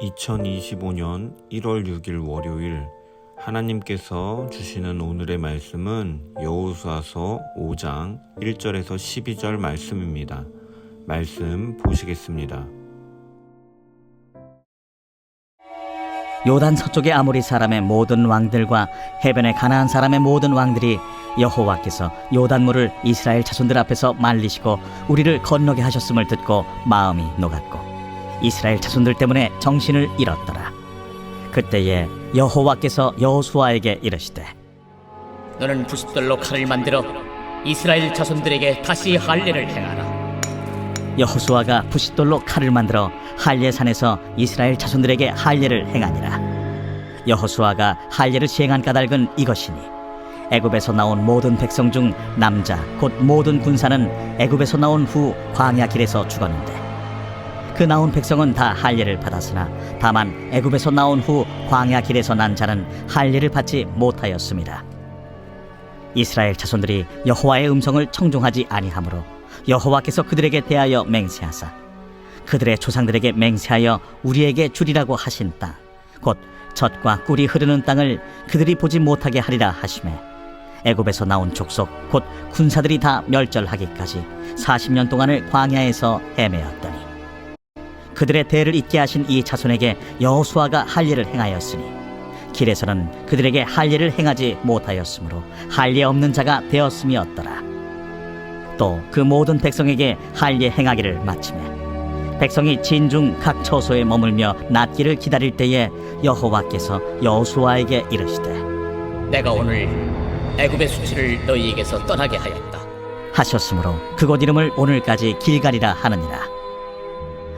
2025년 1월 6일 월요일 하나님께서 주시는 오늘의 말씀은 여호수아서 5장 1절에서 12절 말씀입니다. 말씀 보시겠습니다. 요단 서쪽의 아모리 사람의 모든 왕들과 해변의 가나안 사람의 모든 왕들이 여호와께서 요단물을 이스라엘 자손들 앞에서 말리시고 우리를 건너게 하셨음을 듣고 마음이 녹았고 이스라엘 자손들 때문에 정신을 잃었더라. 그때에 여호와께서 여호수아에게 이르시되 너는 부싯돌로 칼을 만들어 이스라엘 자손들에게 다시 할례를 행하라. 여호수아가 부싯돌로 칼을 만들어 할례산에서 이스라엘 자손들에게 할례를 행하니라. 여호수아가 할례를 시행한 까닭은 이것이니 애굽에서 나온 모든 백성 중 남자 곧 모든 군사는 애굽에서 나온 후 광야 길에서 죽었는데 그 나온 백성은 다 할례를 받았으나 다만 애굽에서 나온 후 광야 길에서 난 자는 할례를 받지 못하였습니다. 이스라엘 자손들이 여호와의 음성을 청종하지 아니하므로 여호와께서 그들에게 대하여 맹세하사 그들의 조상들에게 맹세하여 우리에게 주리라고 하신 땅 곧 젖과 꿀이 흐르는 땅을 그들이 보지 못하게 하리라 하심에 애굽에서 나온 족속 곧 군사들이 다 멸절하기까지 40년 동안을 광야에서 헤매었더니 그들의 대를 잇게 하신 이 자손에게 여호수아가 할례를 행하였으니 길에서는 그들에게 할례를 행하지 못하였으므로 할례 없는 자가 되었음이었더라. 또 그 모든 백성에게 할례 행하기를 마치매 백성이 진중 각 처소에 머물며 낫기를 기다릴 때에 여호와께서 여호수아에게 이르시되 내가 오늘 애굽의 수치를 너희에게서 떠나게 하였다. 하셨으므로 그곳 이름을 오늘까지 길갈이라 하느니라.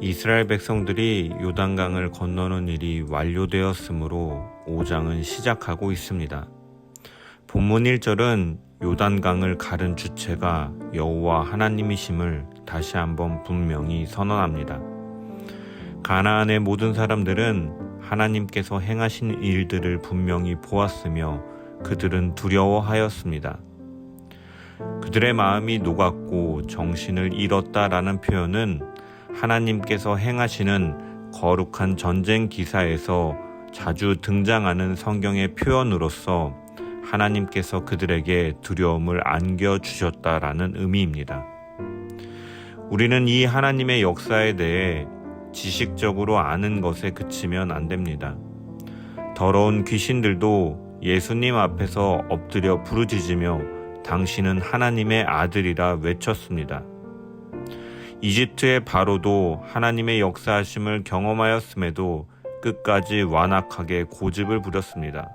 이스라엘 백성들이 요단강을 건너는 일이 완료되었으므로 5장은 시작하고 있습니다. 본문 1절은 요단강을 가른 주체가 여호와 하나님이심을 다시 한번 분명히 선언합니다. 가나안의 모든 사람들은 하나님께서 행하신 일들을 분명히 보았으며 그들은 두려워하였습니다. 그들의 마음이 녹았고 정신을 잃었다라는 표현은 하나님께서 행하시는 거룩한 전쟁 기사에서 자주 등장하는 성경의 표현으로서 하나님께서 그들에게 두려움을 안겨주셨다라는 의미입니다. 우리는 이 하나님의 역사에 대해 지식적으로 아는 것에 그치면 안 됩니다. 더러운 귀신들도 예수님 앞에서 엎드려 부르짖으며 당신은 하나님의 아들이라 외쳤습니다. 이집트의 바로도 하나님의 역사하심을 경험하였음에도 끝까지 완악하게 고집을 부렸습니다.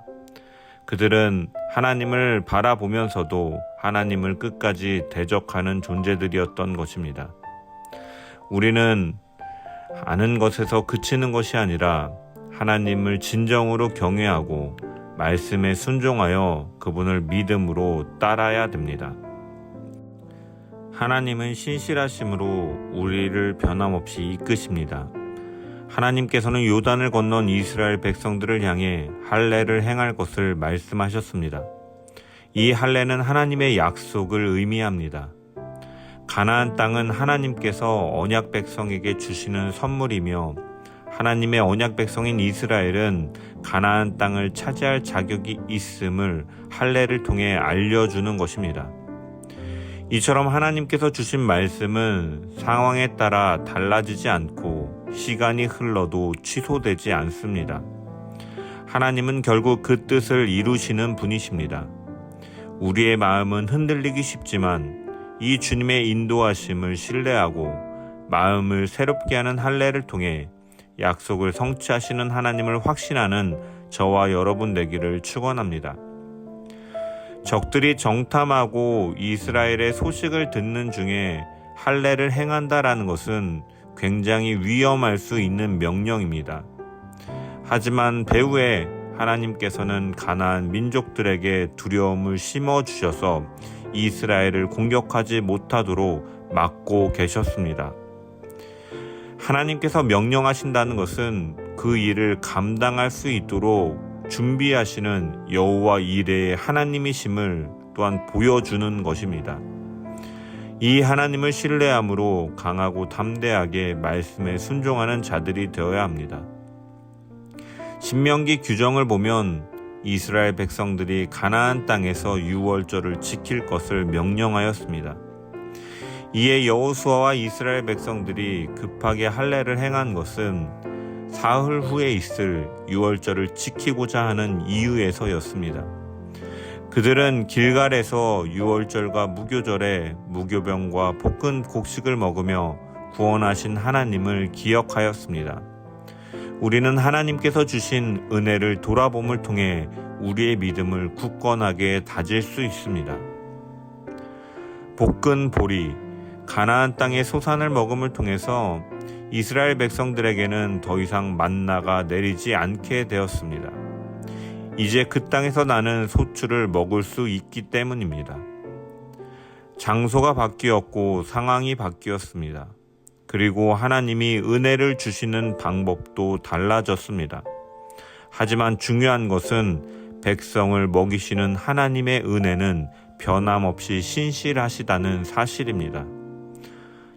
그들은 하나님을 바라보면서도 하나님을 끝까지 대적하는 존재들이었던 것입니다. 우리는 아는 것에서 그치는 것이 아니라 하나님을 진정으로 경외하고 말씀에 순종하여 그분을 믿음으로 따라야 됩니다. 하나님은 신실하심으로 우리를 변함없이 이끄십니다. 하나님께서는 요단을 건넌 이스라엘 백성들을 향해 할례를 행할 것을 말씀하셨습니다. 이 할례는 하나님의 약속을 의미합니다. 가나안 땅은 하나님께서 언약 백성에게 주시는 선물이며 하나님의 언약 백성인 이스라엘은 가나안 땅을 차지할 자격이 있음을 할례를 통해 알려주는 것입니다. 이처럼 하나님께서 주신 말씀은 상황에 따라 달라지지 않고 시간이 흘러도 취소되지 않습니다. 하나님은 결국 그 뜻을 이루시는 분이십니다. 우리의 마음은 흔들리기 쉽지만 이 주님의 인도하심을 신뢰하고 마음을 새롭게 하는 할례를 통해 약속을 성취하시는 하나님을 확신하는 저와 여러분 되기를 축원합니다. 적들이 정탐하고 이스라엘의 소식을 듣는 중에 할례를 행한다라는 것은 굉장히 위험할 수 있는 명령입니다. 하지만 배후에 하나님께서는 가나안 민족들에게 두려움을 심어 주셔서 이스라엘을 공격하지 못하도록 막고 계셨습니다. 하나님께서 명령하신다는 것은 그 일을 감당할 수 있도록 준비하시는 여호와 이레의 하나님이심을 또한 보여주는 것입니다. 이 하나님을 신뢰함으로 강하고 담대하게 말씀에 순종하는 자들이 되어야 합니다. 신명기 규정을 보면 이스라엘 백성들이 가나안 땅에서 유월절을 지킬 것을 명령하였습니다. 이에 여호수아와 이스라엘 백성들이 급하게 할례를 행한 것은 사흘 후에 있을 유월절을 지키고자 하는 이유에서였습니다. 그들은 길갈에서 유월절과 무교절에 무교병과 볶은 곡식을 먹으며 구원하신 하나님을 기억하였습니다. 우리는 하나님께서 주신 은혜를 돌아봄을 통해 우리의 믿음을 굳건하게 다질 수 있습니다. 볶은 보리, 가나안 땅의 소산을 먹음을 통해서 이스라엘 백성들에게는 더 이상 만나가 내리지 않게 되었습니다. 이제 그 땅에서 나는 소출을 먹을 수 있기 때문입니다. 장소가 바뀌었고 상황이 바뀌었습니다. 그리고 하나님이 은혜를 주시는 방법도 달라졌습니다. 하지만 중요한 것은 백성을 먹이시는 하나님의 은혜는 변함없이 신실하시다는 사실입니다.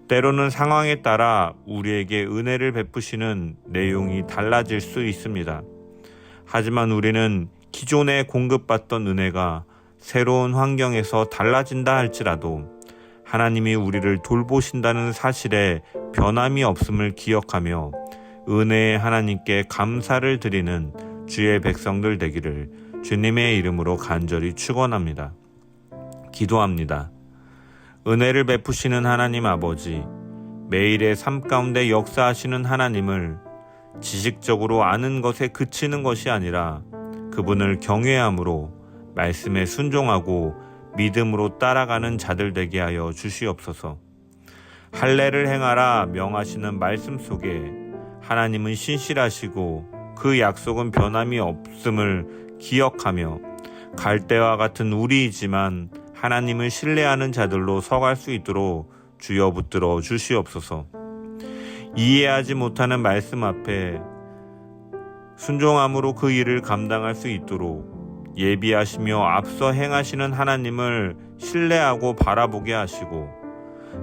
때로는 상황에 따라 우리에게 은혜를 베푸시는 내용이 달라질 수 있습니다. 하지만 우리는 기존에 공급받던 은혜가 새로운 환경에서 달라진다 할지라도 하나님이 우리를 돌보신다는 사실에 변함이 없음을 기억하며 은혜의 하나님께 감사를 드리는 주의 백성들 되기를 주님의 이름으로 간절히 축원합니다. 기도합니다. 은혜를 베푸시는 하나님 아버지, 매일의 삶 가운데 역사하시는 하나님을 지식적으로 아는 것에 그치는 것이 아니라 그분을 경외함으로 말씀에 순종하고 믿음으로 따라가는 자들 되게 하여 주시옵소서. 할례를 행하라 명하시는 말씀 속에 하나님은 신실하시고 그 약속은 변함이 없음을 기억하며 갈대와 같은 우리이지만 하나님을 신뢰하는 자들로 서갈 수 있도록 주여 붙들어 주시옵소서. 이해하지 못하는 말씀 앞에 순종함으로 그 일을 감당할 수 있도록 예비하시며 앞서 행하시는 하나님을 신뢰하고 바라보게 하시고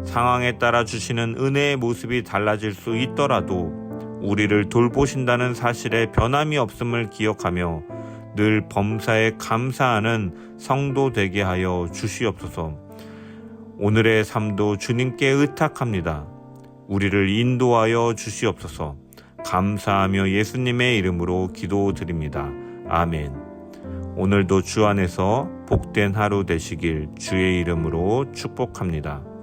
상황에 따라 주시는 은혜의 모습이 달라질 수 있더라도 우리를 돌보신다는 사실에 변함이 없음을 기억하며 늘 범사에 감사하는 성도 되게 하여 주시옵소서. 오늘의 삶도 주님께 의탁합니다. 우리를 인도하여 주시옵소서. 감사하며 예수님의 이름으로 기도드립니다. 아멘. 오늘도 주 안에서 복된 하루 되시길 주의 이름으로 축복합니다.